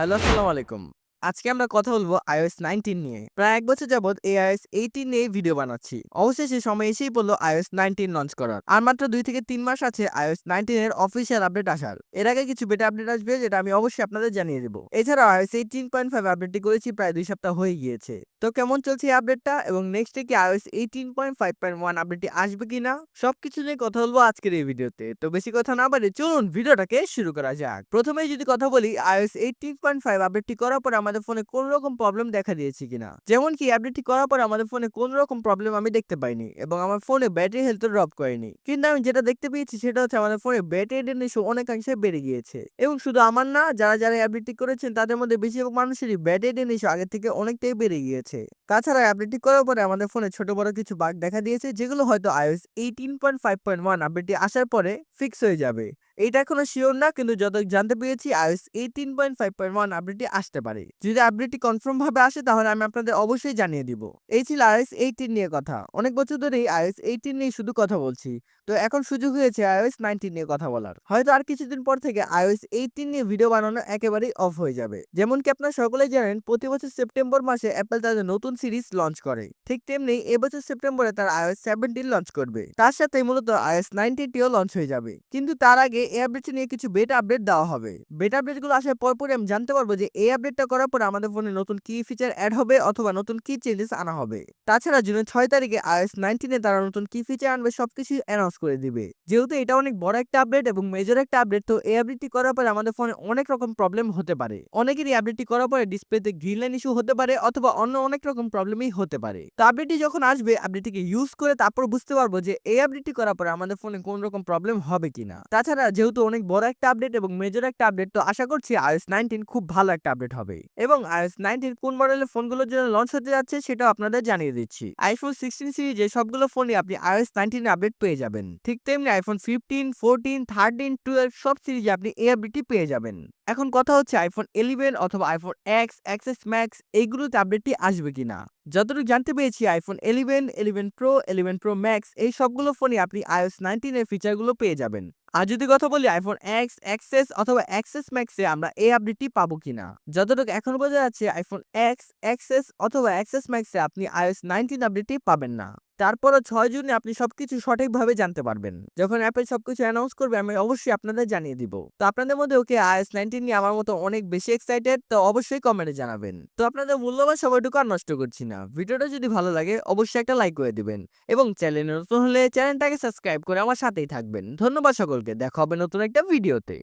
Hello, আসসালামু আলাইকুম। আজকে আমরা কথা বলব আইওএস নাইনটিন নিয়ে। প্রায় এক বছর যাবৎ এই আইএস এইটিন নিয়ে ভিডিও বানাচ্ছি। অবশেষে সময় এসেই পড়ল আইওএস নাইনটিন লঞ্চ করার। আর মাত্র দুই থেকে তিন মাস আছে আইওএস নাইনটিন এর অফিসিয়াল আপডেট আসার। এর আগে কিছু বেটা আপডেট আসবে, যেটা আমি অবশ্যই আপনাদের জানিয়ে দেবো। এছাড়াও iOS 18.5 আপডেটটি করেছি প্রায় দুই সপ্তাহ হয়ে গিয়েছে। তো কেমন চলছে এই আপডেটটা? এবং নেক্সটে কি iOS 18.5.1 আপডেটটি আসবে কিনা সবকিছু নিয়ে কথা বলব আজকের এই ভিডিওতে। তো বেশি কথা না বাড়ি চলুন ভিডিওটাকে শুরু করা যাক। প্রথমেই যদি কথা বলি, iOS 18.5 আপডেটটি করার পর আমাদের ফোনে কোন রকম প্রবলেম দেখা দিয়েছে কিনা? যেমন কি আপডেটটি করার পর আমাদের ফোনে কোন রকম প্রবলেম আমি দেখতে পাইনি এবং আমার ফোনে ব্যাটারি হেলথ ড্রপ করেনি। কিন্তু আমি যেটা দেখতে পেয়েছি সেটা হচ্ছে আমাদের ফোনে ব্যাটারি ইস্যু অনেকাংশে বেড়ে গিয়েছে। এবং শুধু আমার না, যারা যারা আপডেটটি করেছেন তাদের মধ্যে বেশিরভাগ মানুষেরই ব্যাটারি ইস্যু আগের থেকে অনেকটাই বেড়ে গিয়েছে। তাছাড়া আপডেটটি করার পরে আমাদের ফোনে ছোট বড় কিছু বাগ দেখা দিয়েছে, যেগুলো হয়তো iOS eighteen point five point one আপডেটটি আসার পরে ফিক্স হয়ে যাবে। এটা এখনও শিওর না, কিন্তু যত জানতে পেরেছি iOS eighteen point five point one আপডেটটি আসতে পারে। যদি আপডেটটি কনফার্ম ভাবে আসে, তাহলে আমি আপনাদের অবশ্যই জানিয়ে দিব। এই ছিল iOS 18 নিয়ে কথা। অনেক বছর ধরেই iOS 18 নিয়ে শুধু কথা বলছি। তো এখন সুযোগ হয়েছে iOS 19 নিয়ে কথা বলার। হয়তো আর কিছুদিন পর থেকে iOS 18 নিয়ে ভিডিও বানানো একেবারেই অফ হয়ে যাবে। যেমন কি আপনারা সকলেই জানেন, প্রতি বছর সেপ্টেম্বর মাসে অ্যাপেল তাদের নতুন সিরিজ লঞ্চ করে। ঠিক তেমনি এবছর সেপ্টেম্বরে তার iOS 17 লঞ্চ করবে। তার সাথে মূলত iOS 19 টিও লঞ্চ হয়ে যাবে। কিন্তু তার আগে এই আপডেট নিয়ে কিছু বেটা আপডেট দেওয়া হবে। বেটা আপডেটগুলো আসার পর পরে আমি জানতে পারব যে এই আপডেটটা করার পর আমাদের ফোনে নতুন কি ফিচার অ্যাড হবে অথবা নতুন কি চেঞ্জেস আনা হবে। তাছাড়া জুনের ছয় তারিখে 19 এ তারা নতুন কি ফিচার আনবে সবকিছু অ্যানাউন্স করে দিবে। যেহেতু এটা অনেক বড় একটা আপডেট এবং মেজর একটা আপডেট তো এই আপডেটটি করার পরে আমাদের ফোনে অনেক রকম প্রবলেম হতে পারে। অনেকেরই আপডেটটি করার পরে ডিসপ্লেতে গ্রিন লাইন ইস্যু হতে পারে অথবা অন্য অনেক রকম প্রবলেমই হতে পারে। তো আপডেটটি যখন আসবে আপডেটটিকে ইউজ করে তারপর বুঝতে পারব যে এই আপডেটটি করার পরে আমাদের ফোনে কোন রকম প্রবলেম হবে কিনা। তাছাড়া যেহেতু অনেক বড় একটা আপডেট এবং মেজর একটা আপডেট তো আশা করছি আইএস নাইনটিন খুব ভালো একটা আপডেট হবে। এবং আইএস নাইনটিন কোন মডেলের ফোনগুলোর জন্য লঞ্চ হতে যাচ্ছে সেটাও আপনাদের জানিয়ে দিচ্ছি। আইফোন সিক্সটিন সিরিজে সবগুলো ফোনই আপনি আইএস নাইনটিন আপডেট পেয়ে যাবেন। ঠিক তেমনি iPhone fifteen fourteen thirteen twelve সব সিরিজে আপনি এই আপডেটটি পেয়ে যাবেন। এখন কথা হচ্ছে আইফোন ইলেভেন অথবা আইফোন এক্স এক্সএস ম্যাক্স এইগুলোতে আপডেটটি আসবে কিনা? যতটুকু জানতে পেরেছি iPhone eleven eleven pro eleven pro max এই সবগুলো ফোনই আপনি 19 এর ফিচারগুলো পেয়ে যাবেন। আর যদি কথা বলি আইফোন এক্স এক্সেস অথবা এক্সেস ম্যাক্সে আমরা এই আপডেটটি পাবো কিনা? যতটুকু এখন বোঝা যাচ্ছে আইফোন এক্স এক্সেস অথবা এক্সেস ম্যাক্সে আপনি iOS 19 আপডেটটি পাবেন না। তারপরও ছয় জুনে আপনি সবকিছু সঠিকভাবে জানতে পারবেন। যখন অ্যাপেল সবকিছু অ্যানাউন্স করবে, আমি অবশ্যই আপনাদের জানিয়ে দিব। তো আপনাদের মধ্যে, ওকে, iOS 19 নিয়ে আমার মতো অনেক বেশি এক্সাইটেড তো অবশ্যই কমেন্টে জানাবেন। তো আপনাদের মূল্যবান সময়টুকু আর নষ্ট করছি না। ভিডিওটা যদি ভালো লাগে, অবশ্যই একটা লাইক করে দিবেন। এবং চ্যানেলে নতুন হলে চ্যানেলটাকে সাবস্ক্রাইব করে আমার সাথেই থাকবেন। ধন্যবাদ সকলকে। দেখা হবে নতুন একটা ভিডিওতে